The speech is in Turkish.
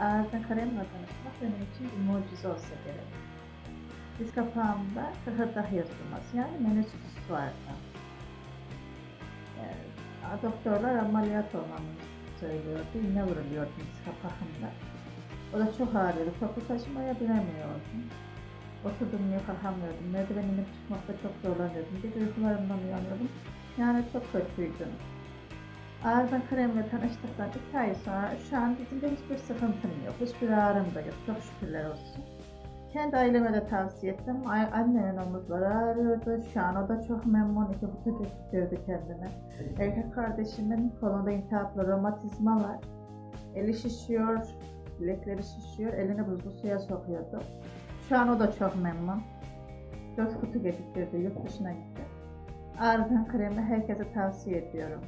Ağızda kremle tanışmak benim için bir mucize olsa gerek. Diz kapağımda kıhırdak yırtılması yani menüsküs vardı. Ee, doktorlar ameliyat olmamı söylüyordu. İğne vuruluyordu diz kapağımda. O da çok ağrıyordu. Toplu taşımaya binemiyordum. Oturdum diye kalkamıyordum. Merdiven inip çıkmakta çok zorlanıyordum. Bir uykularımdan uyanıyordum. Yani çok kötüydüm. Ağırdan kremle tanıştıktan iki ay sonra şu an dizimde hiçbir sıkıntım yok. Hiçbir ağrım da yok. Çok şükürler olsun. Kendi aileme de tavsiye ettim. Annemin omuzları ağrıyordu. Şu an o da çok memnun. İki buçuk yaşındaydı kendine. Erkek kardeşimin kolunda iltihaplı romatizma var. Eli şişiyor, bilekleri şişiyor. Elini buzlu suya sokuyordu. Şu an o da çok memnun. Dört kutu getirdi, yurt dışına gitti. Ağrıdan kremi herkese tavsiye ediyorum.